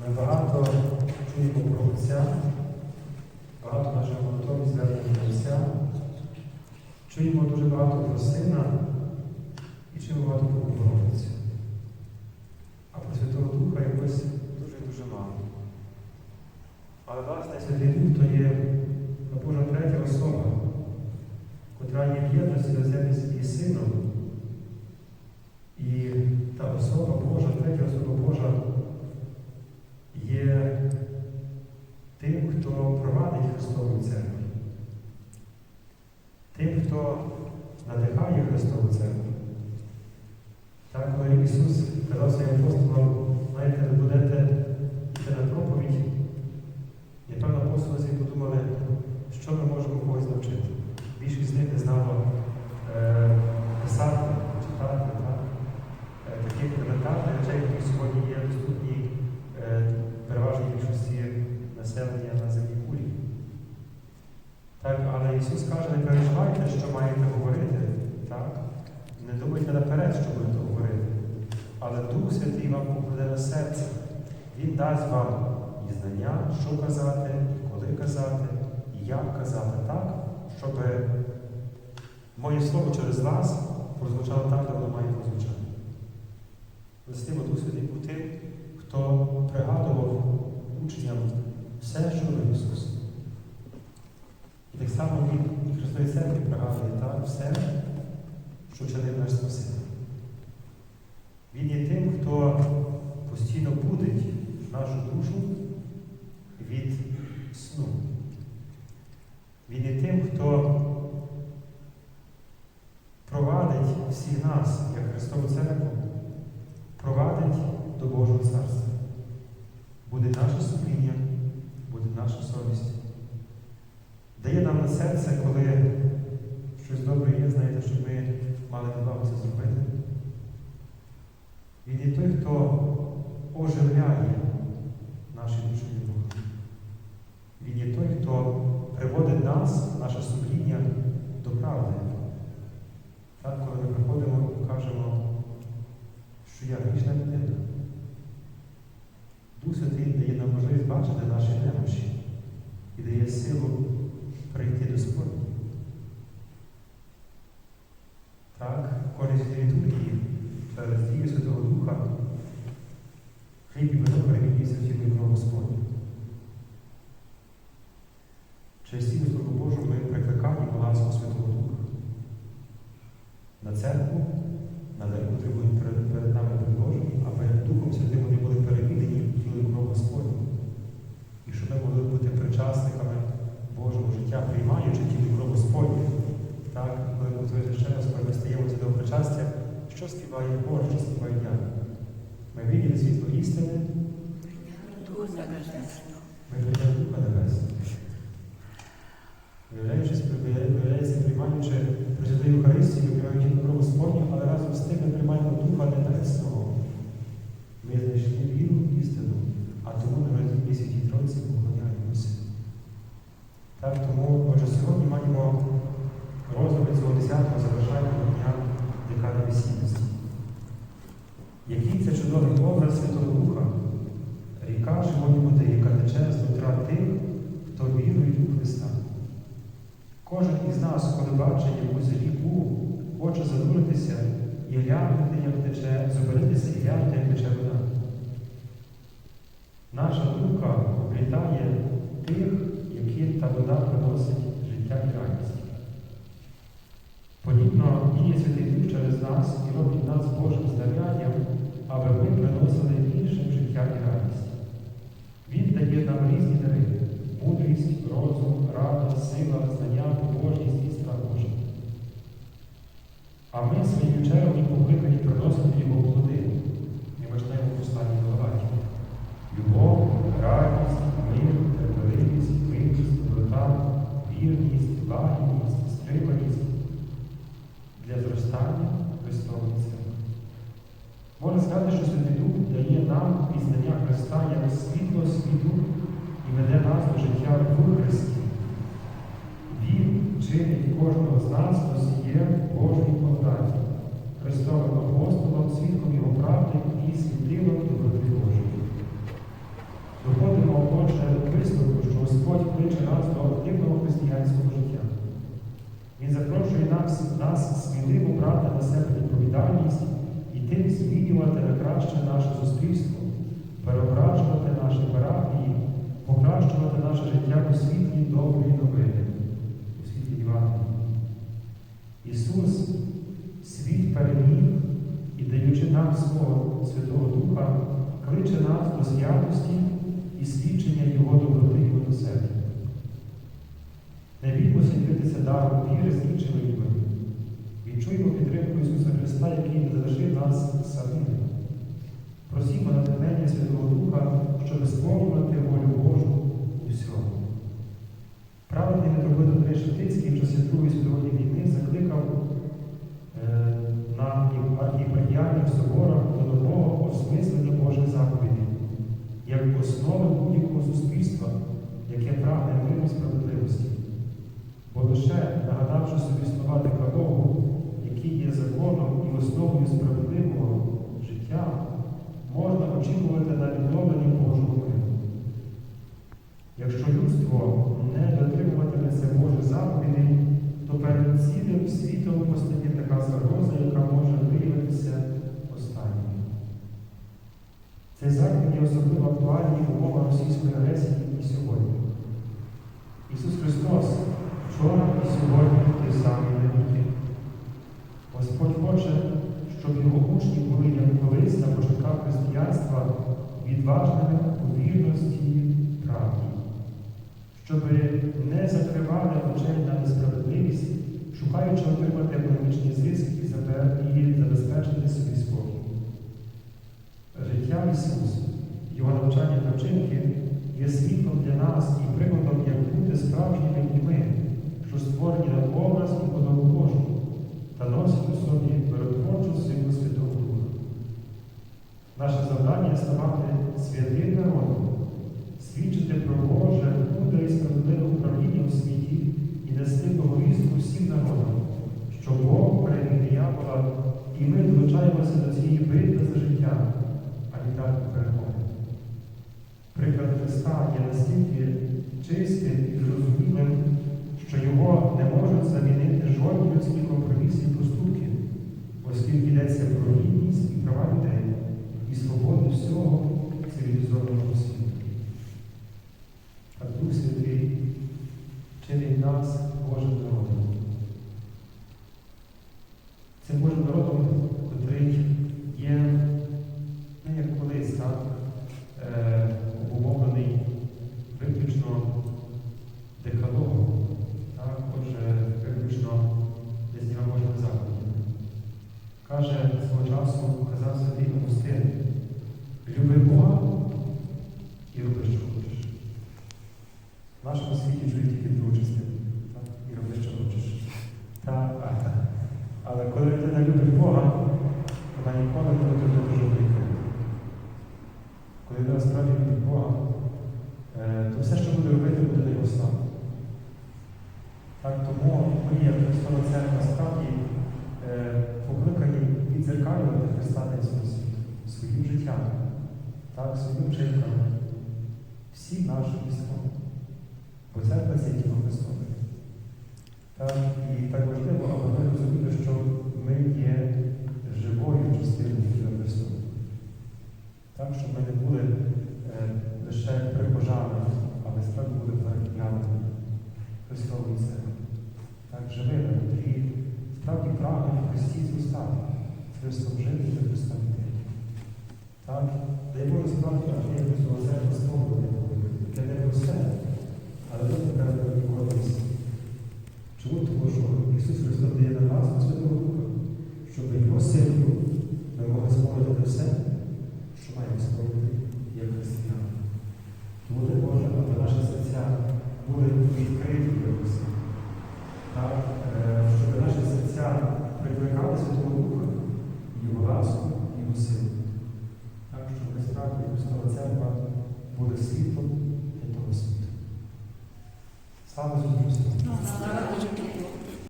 Ми багато чуємо про Отця, багато наших молитов звернення до Отця. Чуємо дуже багато про Сина і чуємо багато про Богородицю. А про Святого Духа якось дуже-дуже мало. Але власне Святий Дух то є Божа третя особа, котра є в єдності разом із Сином. І та особа Божа, третя особа Божа є тим, хто провадить Христову церкву, тим, хто надихає Христову церкву. Так, коли Ісус казав своїм апостолам, знаєте, ви будете йти на проповідь, напевно, апостоли собі подумали, що ми можемо когось навчити. Більшість з них не знало е, писати, читати, так? Е, таких елементарних речей, які сьогодні є доступні е, переважній більшості населення на землі кулі. Так, але Ісус каже, не переживайте, що маєте говорити. Так? Не думайте наперед, що будете говорити. Але Дух Святий вам покладе серце. Він дасть вам і знання, що казати, і коли казати, і як казати так, щоб моє слово через вас прозвучало так, як воно має прозвучати. Властиво Дух Святий був тим, хто пригадував учням все, що робив Ісус. І так само Він і Христовій Церкві пригадує так, все, що вчинив наш Спаситель. Він є тим, хто постійно будить нашу душу від сну. Він є тим, хто провадить всіх нас, як Христову Церкву, провадить до Божого Царства. Буде наше сумління, буде наша совість. Дає нам на серце, коли щось добре є, знаєте, щоб ми мали відвагу це зробити. Він є той, хто оживляє наші душевні духи. Він є той, хто приводить нас, наше сумління, до правди. Так, коли ми приходимо і кажемо, що я грішна людина. Дух Святий дає нам можливість бачити наші немощі і дає силу прийти до спорту. Так, користь літургії через дію Святого Духа хліб і вино перемінюється в тіло і Господня. Через цілу Службу Божу ми прикликаємо ласку Святого Духа на церкву, на дар потребуємо перед, перед нами перед Божим, а перед Духом Святим вони були перемінені в тіло і кров Господню. І щоб ми могли бути причасниками Божого життя, приймаючи тіло і кров Господню. Так, коли готуєте ще раз, коли ми стаємо причастя, що співає Бог, що співає я? Ми виділи світло істини, ми прийняли Духа Небесного. Виявляючись, виявляється, приймаючи Пресвяту Євхаристію, ми приймаємо кров Господню, але разом з тим ми приймаємо Духа Небесного. Ми знайшли віру в істину, а тому на родині Святій Тройці поклоняємося. Так, тому, отже, сьогодні маємо розгляд цього 10-го завершального дня декади весільності. Який це чудовий образ Святого Духа, ріка живої води, яка тече з нутра тих, хто вірує у Христа. Кожен із нас, коли бачить якусь ріку, хоче зануритися і глянути, як тече, зупинитися і глянути, як тече вода. Наша думка облітає тих, які та вода приносить життя і радість. Діє Святий через нас і робить нас Божим знаряддям, аби ми приносили іншим життя і радість. Він дає нам різні дари мудрість, розум, рада, сила, знання, побожність і страх Божий. А ми своїм чергою покликані приносити його плоди. Ми починаємо послання до ставиться. Можна сказати, що Святий Дух дає нам пізнання Христа як світло світу і веде нас до життя в Христі. Він чинить кожного з нас носієм Божої подачі, Христовим апостолом, свідком Його правди і світилом доброти Божої. Доходимо, отже, до висновку, що Господь кличе нас до активного християнського життя. Він запрошує нас, нас сміливо брати на себе відповідальність і тим змінювати на краще наше суспільство, переображувати наші парафії, покращувати наше життя у світлі доброї новини, у світлі Євангелії. Ісус світ переміг і, даючи нам свого Святого Духа, кличе нас до святості і свідчення Його доброти і милосердя. Не біймося даром віри з іншими людьми. Відчуємо підтримку Ісуса Христа, який залишив нас самими. Просімо натхнення Святого Духа, щоб сповнювати волю Божу у всьому. Праведний митрополит Андрій Шептицький в часі Другої світової війни закликав е, на архіпархіальних соборах до нового осмислення Божих заповідей, як основи будь-якого суспільства, яке прагне миру справедливості. Бо лише нагадавши собі слова Декалогу, законом і справедливого життя, можна очікувати на відновлення Божого миру. Якщо людство не дотримуватиметься Божих заповідей, то перед цілим світом постає така загроза, яка може виявитися останньою. Цей заклик є особливо актуальний в умовах російської агресії і сьогодні. Ісус Христос вчора і сьогодні той самий навіки. Господь хоче, щоб його учні були як колись на початках християнства відважними у вірності правді, щоб не закривали очей на несправедливість, шукаючи отримати економічні зиск і забезпечити собі спокій. Життя Ісуса, Його навчання та вчинки є світлом для нас і прикладом, як бути справжніми людьми, що створені на образ і подобу Божу, та носять у собі миротворчу силу Святого Духа. Наше завдання ставати святим народом, свідчити про Боже, мудре і справедливе управління у світі і нести повістку всім народам, що Бог переміг диявола, і ми долучаємося до цієї битви за життя, а віддати перемоги. Приклад Христа є настільки чистим і зрозумілим, що його не можуть замінити жодні людські компроміси і поступки, оскільки йдеться про гідність і права людей і свободу всього цивілізованого світу. А Дух Святий чинить нас Божим народом. Цим Божим народом, котрий є не як колись, так, е, обумовлений виключно декалогом, так, отже, виключно десятьма Божими заповідями. Каже свого часу, казав святий Августин, люби Бога і роби, що хочеш. В нашому світі чують тільки другу частину. так, І роби, що хочеш. Так, а, так. Але коли людина любить Бога, вона ніколи не буде до жодної крови. Коли людина справді любить Бога, е, то все, що буде робити, буде на його славу. Так, тому ми, як Христова церква, справді е, покликані відзеркалювати Христа на цьому світу своїм життям, так, своїм вчинками, всім нашим істом. Бо церква це тіло Христове. І так важливо, аби ми розуміли, що ми є живою частиною тіла Христова. Так, щоб ми не були е, лише прихожани, але справді були паркінянами Христової церкви. Так, живими, які справді прагнуть в Христі зростати, Христом жити і Христом. Так, дай Боже справді, аж є Христова